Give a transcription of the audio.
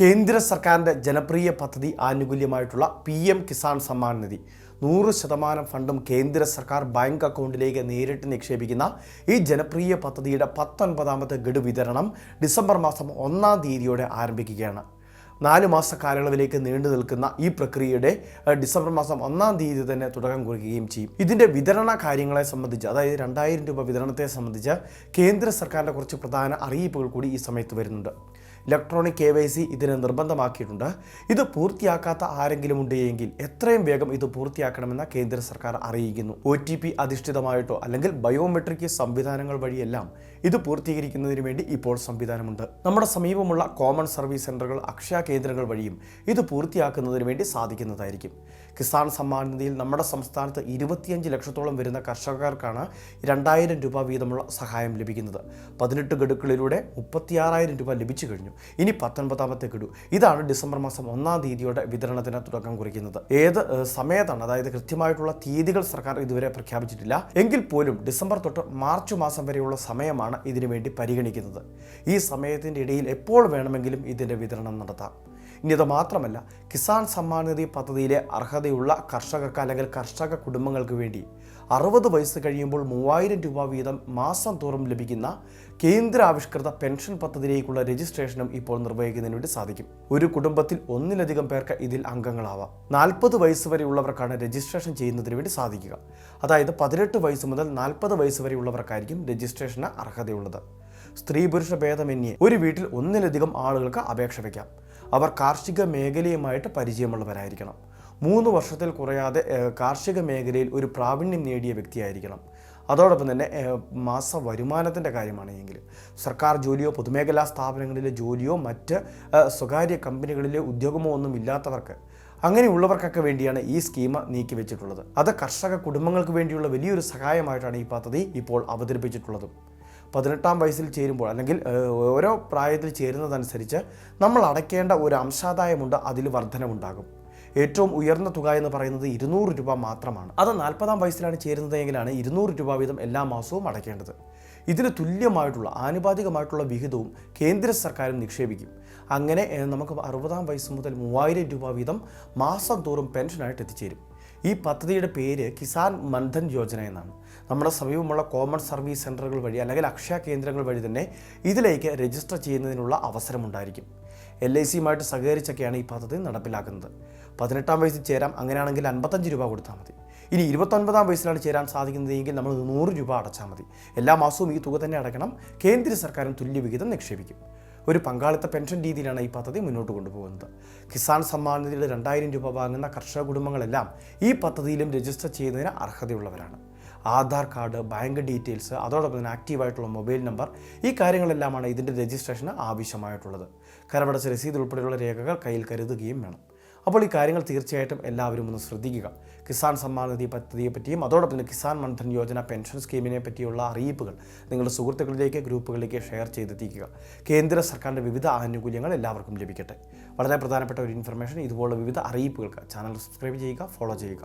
കേന്ദ്ര സർക്കാരിന്റെ ജനപ്രിയ പദ്ധതി ആനുകൂല്യമായിട്ടുള്ള പി എം കിസാൻ സമ്മാൻ നിധി. നൂറ് ശതമാനം ഫണ്ടും കേന്ദ്ര സർക്കാർ ബാങ്ക് അക്കൗണ്ടിലേക്ക് നേരിട്ട് നിക്ഷേപിക്കുന്ന ഈ ജനപ്രിയ പദ്ധതിയുടെ പത്തൊൻപതാമത്തെ ഗഡു വിതരണം ഡിസംബർ മാസം ഒന്നാം തീയതിയോടെ ആരംഭിക്കുകയാണ്. നാല് മാസ കാലയളവിലേക്ക് നീണ്ടു നിൽക്കുന്ന ഈ പ്രക്രിയയുടെ ഡിസംബർ മാസം ഒന്നാം തീയതി തന്നെ തുടക്കം കുറിക്കുകയും ചെയ്യും. ഇതിന്റെ വിതരണ കാര്യങ്ങളെ സംബന്ധിച്ച് അതായത് രണ്ടായിരം രൂപ വിതരണത്തെ സംബന്ധിച്ച് കേന്ദ്ര സർക്കാരിന്റെ കുറച്ച് പ്രധാന അറിയിപ്പുകൾ കൂടി ഈ സമയത്ത് വരുന്നുണ്ട്. ഇലക്ട്രോണിക് കെ വൈ സി ഇതിന് നിർബന്ധമാക്കിയിട്ടുണ്ട്. ഇത് പൂർത്തിയാക്കാത്ത ആരെങ്കിലും ഉണ്ടെങ്കിൽ എത്രയും വേഗം ഇത് പൂർത്തിയാക്കണമെന്ന് കേന്ദ്ര സർക്കാർ അറിയിക്കുന്നു. ഒ ടി പി അധിഷ്ഠിതമായിട്ടോ അല്ലെങ്കിൽ ബയോമെട്രിക് സംവിധാനങ്ങൾ വഴിയെല്ലാം ഇത് പൂർത്തീകരിക്കുന്നതിന് വേണ്ടി ഇപ്പോൾ സംവിധാനമുണ്ട്. നമ്മുടെ സമീപമുള്ള കോമൺ സർവീസ് സെന്ററുകൾ അക്ഷയ കേന്ദ്രങ്ങൾ വഴിയും ഇത് പൂർത്തിയാക്കുന്നതിന് വേണ്ടി സാധിക്കുന്നതായിരിക്കും. കിസാൻ സമ്മാൻ നിധിയിൽ നമ്മുടെ സംസ്ഥാനത്ത് ഇരുപത്തിയഞ്ച് ലക്ഷത്തോളം വരുന്ന കർഷകർക്കാണ് രണ്ടായിരം രൂപ വീതമുള്ള സഹായം ലഭിക്കുന്നത്. പതിനെട്ട് ഗഡുക്കളിലൂടെ മുപ്പത്തിയാറായിരം രൂപ ലഭിച്ചു കഴിഞ്ഞു. ഇനി പത്തൊൻപതാമത്തെ ഗഡു. ഇതാണ് ഡിസംബർ മാസം ഒന്നാം തീയതിയോടെ വിതരണത്തിന് തുടക്കം കുറിക്കുന്നത്. ഏത് സമയത്താണ്? അതായത് കൃത്യമായിട്ടുള്ള തീയതികൾ സർക്കാർ ഇതുവരെ പ്രഖ്യാപിച്ചിട്ടില്ല. എങ്കിൽ പോലും ഡിസംബർ തൊട്ട് മാർച്ച് മാസം വരെയുള്ള സമയമാണ് ഇതിനു വേണ്ടി പരിഗണിക്കുന്നത്. ഈ സമയത്തിന്റെ ഇടയിൽ എപ്പോൾ വേണമെങ്കിലും ഇതിന്റെ വിതരണം നടത്താം. ഇനി അത് മാത്രമല്ല കിസാൻ സമ്മാൻ നിധി പദ്ധതിയിലെ അർഹതയുള്ള കർഷകർക്ക് അല്ലെങ്കിൽ കർഷക കുടുംബങ്ങൾക്ക് വേണ്ടി അറുപത് വയസ്സ് കഴിയുമ്പോൾ മൂവായിരം രൂപ വീതം മാസം തോറും ലഭിക്കുന്ന കേന്ദ്ര ആവിഷ്കൃത പെൻഷൻ പദ്ധതിയിലേക്കുള്ള രജിസ്ട്രേഷനും ഇപ്പോൾ നിർവഹിക്കുന്നതിന് വേണ്ടി സാധിക്കും. ഒരു കുടുംബത്തിൽ ഒന്നിലധികം പേർക്ക് ഇതിൽ അംഗങ്ങളാവാം. നാൽപ്പത് വയസ്സ് വരെയുള്ളവർക്കാണ് രജിസ്ട്രേഷൻ ചെയ്യുന്നതിന് വേണ്ടി സാധിക്കുക. അതായത് പതിനെട്ട് വയസ്സ് മുതൽ നാൽപ്പത് വയസ്സ് വരെയുള്ളവർക്കായിരിക്കും രജിസ്ട്രേഷന് അർഹതയുള്ളത്. സ്ത്രീ പുരുഷ ഭേദമന്യേ ഒരു വീട്ടിൽ ഒന്നിലധികം ആളുകൾക്ക് അപേക്ഷ വയ്ക്കാം അവർ കാർഷിക മേഖലയുമായിട്ട് പരിചയമുള്ളവരായിരിക്കണം. മൂന്ന് വർഷത്തിൽ കുറയാതെ കാർഷിക മേഖലയിൽ ഒരു പ്രാവീണ്യം നേടിയ വ്യക്തിയായിരിക്കണം. അതോടൊപ്പം തന്നെ മാസ വരുമാനത്തിന്റെ കാര്യമാണെങ്കിൽ സർക്കാർ ജോലിയോ പൊതുമേഖലാ സ്ഥാപനങ്ങളിലെ ജോലിയോ മറ്റ് സ്വകാര്യ കമ്പനികളിലെ ഉദ്യോഗമോ ഒന്നും ഇല്ലാത്തവർക്ക് അങ്ങനെയുള്ളവർക്കൊക്കെ വേണ്ടിയാണ് ഈ സ്കീം നീക്കി വെച്ചിട്ടുള്ളത് അത് കർഷക കുടുംബങ്ങൾക്ക് വേണ്ടിയുള്ള വലിയൊരു സഹായമായിട്ടാണ് ഈ പദ്ധതി ഇപ്പോൾ അവതരിപ്പിച്ചിട്ടുള്ളത്. പതിനെട്ടാം വയസ്സിൽ ചേരുമ്പോൾ അല്ലെങ്കിൽ ഓരോ പ്രായത്തിൽ ചേരുന്നതനുസരിച്ച് നമ്മൾ അടയ്ക്കേണ്ട ഒരു അംശാദായമുണ്ട് അതിൽ വർധനമുണ്ടാകും. ഏറ്റവും ഉയർന്ന തുക എന്ന് പറയുന്നത് ഇരുന്നൂറ് രൂപ മാത്രമാണ്. അത് നാൽപ്പതാം വയസ്സിലാണ് ചേരുന്നത് എങ്കിലാണ് ഇരുന്നൂറ് രൂപ വീതം എല്ലാ മാസവും അടയ്ക്കേണ്ടത്. ഇതിന് തുല്യമായിട്ടുള്ള ആനുപാതികമായിട്ടുള്ള വിഹിതവും കേന്ദ്ര സർക്കാരും നിക്ഷേപിക്കും. അങ്ങനെ നമുക്ക് അറുപതാം വയസ്സ് മുതൽ മൂവായിരം രൂപ വീതം മാസം തോറും പെൻഷനായിട്ട് എത്തിച്ചേരും. ഈ പദ്ധതിയുടെ പേര് കിസാൻ മൻധൻ യോജന എന്നാണ്. നമ്മുടെ സമീപമുള്ള കോമൺ സർവീസ് സെന്ററുകൾ വഴി അല്ലെങ്കിൽ അക്ഷയ കേന്ദ്രങ്ങൾ വഴി തന്നെ ഇതിലേക്ക് രജിസ്റ്റർ ചെയ്യുന്നതിനുള്ള അവസരമുണ്ടായിരിക്കും. എൽ ഐ സിയുമായിട്ട് സഹകരിച്ചൊക്കെയാണ് ഈ പദ്ധതി നടപ്പിലാക്കുന്നത്. പതിനെട്ടാം വയസ്സിൽ ചേരാം അങ്ങനെയാണെങ്കിൽ അൻപത്തഞ്ച് രൂപ കൊടുത്താൽ മതി. ഇനി ഇരുപത്തൊൻപതാം വയസ്സിലാണ് ചേരാൻ സാധിക്കുന്നതെങ്കിൽ നമ്മൾ നൂറ് രൂപ അടച്ചാൽ മതി. എല്ലാ മാസവും ഈ തുക തന്നെ അടയ്ക്കണം. കേന്ദ്ര സർക്കാരും തുല്യവിഹിതം നിക്ഷേപിക്കും. ഒരു പങ്കാളിത്ത പെൻഷൻ രീതിയിലാണ് ഈ പദ്ധതി മുന്നോട്ട് കൊണ്ടുപോകുന്നത്. കിസാൻ സമ്മാൻ നിധിയുടെ രണ്ടായിരം രൂപ വാങ്ങുന്ന കർഷക കുടുംബങ്ങളെല്ലാം ഈ പദ്ധതിയിലും രജിസ്റ്റർ ചെയ്യുന്നതിന് അർഹതയുള്ളവരാണ്. ആധാർ കാർഡ് ബാങ്ക് ഡീറ്റെയിൽസ് അതോടൊപ്പം തന്നെ ആക്റ്റീവായിട്ടുള്ള മൊബൈൽ നമ്പർ ഈ കാര്യങ്ങളെല്ലാമാണ് ഇതിന്റെ രജിസ്ട്രേഷന് ആവശ്യമായിട്ടുള്ളത്. കരമടച്ച രസീത് ഉൾപ്പെടെയുള്ള രേഖകൾ കയ്യിൽ കരുതുകയും വേണം. അപ്പോൾ ഈ കാര്യങ്ങൾ തീർച്ചയായിട്ടും എല്ലാവരും ഒന്ന് ശ്രദ്ധിക്കുക. കിസാൻ സമ്മാൻ നിധി പദ്ധതിയെ പറ്റിയും അതോടൊപ്പം തന്നെ കിസാൻ മൻധൻ യോജന പെൻഷൻ സ്കീമിനെ പറ്റിയുള്ള അറിയിപ്പുകൾ നിങ്ങളുടെ സുഹൃത്തുക്കളിലേക്ക് ഗ്രൂപ്പുകളിലേക്ക് ഷെയർ ചെയ്തെത്തിക്കുക. കേന്ദ്ര സർക്കാരിന്റെ വിവിധ ആനുകൂല്യങ്ങൾ എല്ലാവർക്കും ലഭിക്കട്ടെ. വളരെ പ്രധാനപ്പെട്ട ഒരു ഇൻഫർമേഷൻ ഇതുപോലുള്ള വിവിധ അറിയിപ്പുകൾക്ക് ചാനൽ സബ്സ്ക്രൈബ് ചെയ്യുക ഫോളോ ചെയ്യുക.